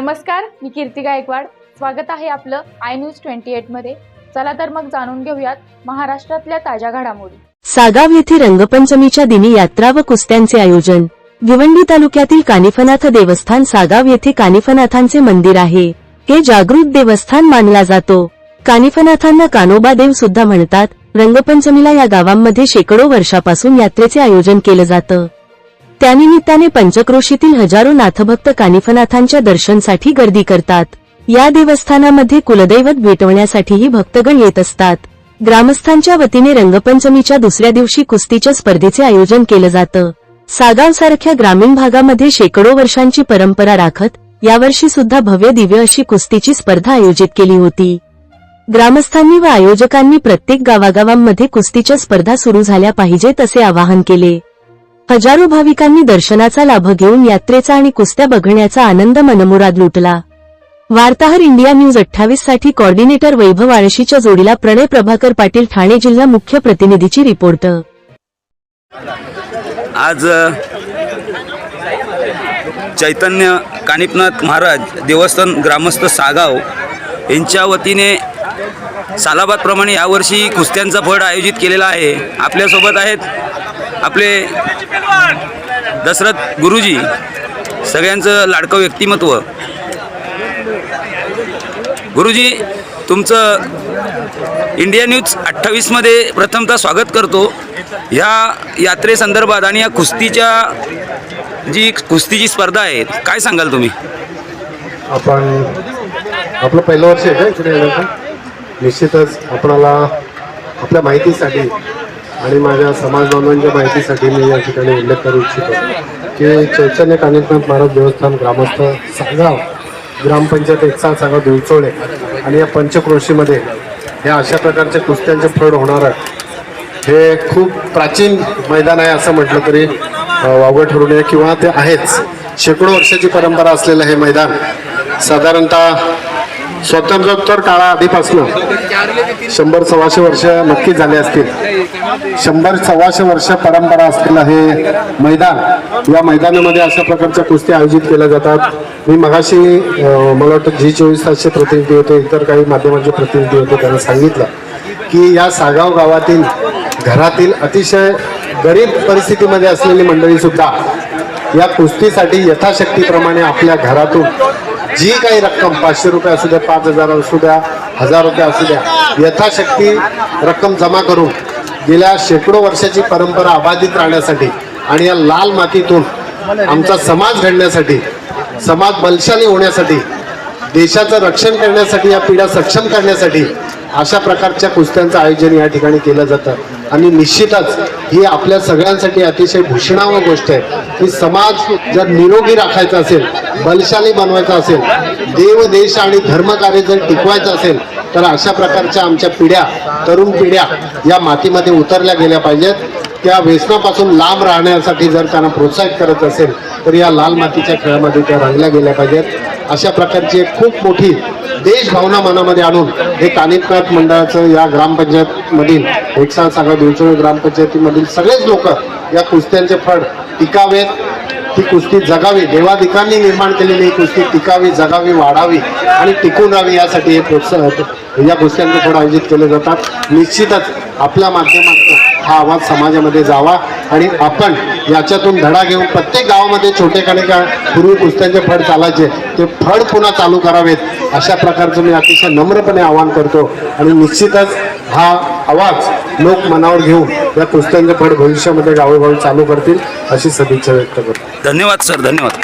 नमस्कार मी कीर्ती गायकवाड. स्वागत आहे आपलं आय न्यूज ट्वेंटी एटमध्ये. चला तर मग जाणून घेऊयात महाराष्ट्रातल्या ताज्या घडामोडी. सागाव येथे रंगपंचमीच्या दिनी यात्रा व कुस्त्यांचे आयोजन. भिवंडी तालुक्यातील कानिफनाथ देवस्थान सागाव येथे कानिफनाथांचे मंदिर आहे. हे जागृत देवस्थान मानला जातो. कानिफनाथांना कानोबा देव सुद्धा म्हणतात रंगपंचमीला या गावांमध्ये शेकडो वर्षापासून यात्रेचे आयोजन केलं जातं. त्यानिमित्ताने पंचक्रोशीतील हजारो नाथभक्त कानिफनाथांच्या दर्शनसाठी गर्दी करतात. या देवस्थानामध्ये कुलदैवत भेटवण्यासाठीही भक्तगण येत असतात. ग्रामस्थांच्या वतीने रंगपंचमीच्या दुसऱ्या दिवशी कुस्तीच्या स्पर्धेचे आयोजन केलं जातं. सागाव सारख्या ग्रामीण भागामध्ये शेकडो वर्षांची परंपरा राखत यावर्षी सुद्धा भव्य दिव्य अशी कुस्तीची स्पर्धा आयोजित केली होती. ग्रामस्थांनी व आयोजकांनी प्रत्येक गावागावांमध्ये कुस्तीच्या स्पर्धा सुरू झाल्या पाहिजेत असे आवाहन केले. हजारो भाविकांनी दर्शनाचा लाभ घेऊन यात्रेचा आणि कुस्त्या बघण्याचा आनंद मनमुराद लुटला. वार्ताहर इंडिया न्यूज अठ्ठावीससाठी कॉर्डिनेटर वैभव आळशीच्या जोडीला प्रणय प्रभाकर पाटील ठाणे जिल्हा मुख्य प्रतिनिधीची रिपोर्ट. आज चैतन्य कानिपनाथ महाराज देवस्थान ग्रामस्थ सागाव यांच्या वतीने सालाबादप्रमाणे यावर्षी कुस्त्यांचा फड आयोजित केलेला आहे. आपल्यासोबत आहेत आपले दशरथ गुरुजी सगळ्यांचं लाडकं व्यक्तिमत्व. गुरुजी तुमचं इंडिया न्यूज अठ्ठावीसमध्ये प्रथमतः स्वागत करतो. ह्या यात्रेसंदर्भात आणि या कुस्तीच्या जी कुस्तीची स्पर्धा आहे काय सांगाल तुम्ही? आपण आपलं पहिलं वर्ष आहे का इकडे निश्चितच आपणाला आपल्या माहितीसाठी आणि माझ्या समाज बांधवांच्या माहितीसाठी मी या ठिकाणी उल्लेख करू इच्छितो की चैतन्य कानिकनाथ महाराज देवस्थान ग्रामस्थ सांगाव ग्रामपंचायत एकसाल सागाव दिवचोळे आणि या पंचक्रोशीमध्ये या अशा प्रकारच्या कुस्त्यांचे फड होणार आहे हे खूप प्राचीन मैदान आहे असं म्हटलं तरी वावगं ठरू नये किंवा ते आहेच. शेकडो वर्षाची परंपरा असलेलं हे मैदान साधारणतः स्वातंत्र्योत्तर काळा आधीपासून. शंभर सव्वाशे वर्ष नक्की झाले असतील. शंभर सव्वाशे वर्ष परंपरा असलेलं हे मैदान या मैदानामध्ये अशा प्रकारच्या कुस्ती आयोजित केल्या जातात. मी मगाशी मला वाटतं जी चोवीस तासचे प्रतिनिधी होते इतर काही माध्यमांचे प्रतिनिधी होते त्यांना सांगितलं की या सागाव गावातील घरातील अतिशय गरीब परिस्थितीमध्ये असलेली मंडळीसुद्धा या कुस्तीसाठी यथाशक्तीप्रमाणे आपल्या घरातून जी काही रक्कम पाचशे रुपये असू द्या पाच हजार असू द्या हजार रुपये असू द्या यथाशक्ती रक्कम जमा करून गेल्या शेकडो वर्षाची परंपरा अबाधित राहण्यासाठी आणि या लाल मातीतून आमचा समाज घडण्यासाठी समाज बलशाली होण्यासाठी देशाचं रक्षण करण्यासाठी या पिढ्या सक्षम करण्यासाठी अशा प्रकारच्या कुस्त्यांचं आयोजन या ठिकाणी केलं जातं. आणि निश्चितच ही आपल्या सगळ्यांसाठी अतिशय भूषणावं गोष्ट आहे. की समाज जर निरोगी राखायचा असेल बलशाली बनवायचा असेल देव देश आणि धर्मकार्य जर टिकवायचं असेल तर अशा प्रकारच्या आमच्या पिढ्या तरुण पिढ्या या मातीमध्ये उतरल्या गेल्या पाहिजेत. त्या व्यसनापासून लांब राहण्यासाठी जर त्यांना प्रोत्साहित करत असेल तर या लाल मातीच्या खेळामध्ये त्या रंगल्या गेल्या पाहिजेत. अशा प्रकारची एक खूप मोठी देशभावना मनामध्ये आणून हे कानिपनाथ मंडळाचं या ग्रामपंचायतमधील एकसाल सागर दिवचोळी ग्रामपंचायतीमधील सगळेच लोक या कुस्त्यांचे फळ टिकावेत ती कुस्ती जगावी देवाधिकांनी निर्माण केलेली ही कुस्ती टिकावी जगावी वाढावी आणि टिकून राहावी यासाठी हे प्रोत्साहन या कुस्त्यांचे फळ आयोजित केले जातात. निश्चितच आपल्या माध्यमातून हा आवाज समाजामध्ये जावा आणि आपण याच्यातून धडा घेऊन प्रत्येक गावामध्ये छोटे काने का पूर्वी कुस्त्यांचे फड चालायचे ते फड पुन्हा चालू करावेत अशा प्रकारचं मी अतिशय नम्रपणे आवाहन करतो. आणि निश्चितच हा आवाज लोक मनावर घेऊन या कुस्त्यांचे फड भविष्यामध्ये गावोगावी चालू करतील अशी सदिच्छा व्यक्त करतो. धन्यवाद सर. धन्यवाद.